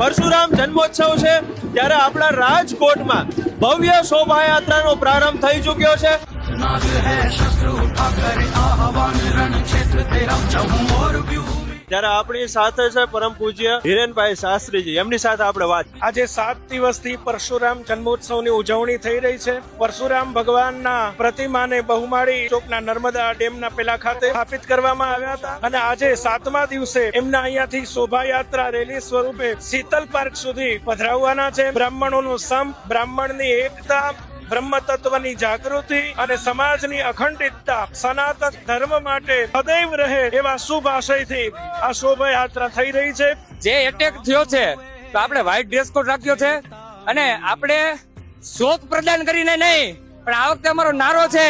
પરશુરામ જન્મોત્સવ છે ત્યારે આપણા રાજકોટમાં ભવ્ય શોભાયાત્રાનો પ્રારંભ થઈ ચૂક્યો છે. ત્યારે આપણી સાથે છે પરમ પૂજ્ય હિરેનભાઈ શાસ્ત્રીજી. એમની સાથે આપણે વાત આજે સાત દિવસથી પરશુરામ જન્મોત્સવની ઉજવણી થઈ રહી છે. પરશુરામ ભગવાનના પ્રતિમાને બહુમાળી ચોકના નર્મદા ડેમના પેલા ખાતે સ્થાપિત કરવામાં આવ્યા હતા. અને આજે સાતમા દિવસે એમના અહીંયાથી શોભાયાત્રા રેલી સ્વરૂપે શીતલ પાર્ક સુધી પધરાવવાના છે. બ્રાહ્મણોનો સંપ, બ્રાહ્મણની એકતા બ્રહ્મ તત્વની જાગૃતિ અને સમાજની અખંડિતતા સનાતન ધર્મ માટે સદૈવ રહે એવા શુભ આશયથી આ શોભાયાત્રા થઈ રહી છે. જે એટેક થયો છે તો આપણે વ્હાઇટ ડ્રેસ કોડ રાખ્યો છે અને આપણે શોક પ્રદાન કરીને નહીં પણ આ વખતે અમારો નારો છે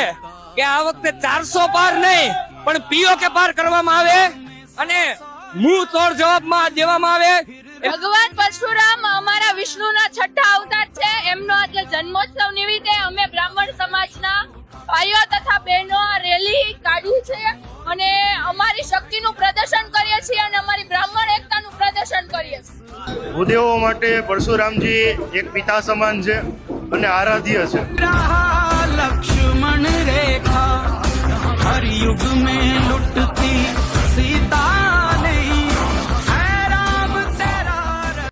કે આ વખતે ચારસો પાર નહીં પણ પીઓ કે પાર કરવામાં આવે અને મુંહ તોડ જવાબમાં દેવામાં આવે. ભગવાન પરશુરામ અમારા વિષ્ણુના છઠ્ઠા અવતાર નો એટલે જન્મોત્સવ નિમિત્તે અમે બ્રાહ્મણ સમાજના ભાઈઓ તથા બહેનો આ રેલી કાઢી છે અને અમારી શક્તિનું પ્રદર્શન કરીએ છીએ અને અમારી બ્રાહ્મણ એકતાનું પ્રદર્શન કરીએ છીએ. ભૂદેવો માટે પરશુરામજી એક પિતા સમાન છે અને આરાધ્ય છે. લક્ષ્મણ રેખા હર યુગ મેં લુટતી સીતા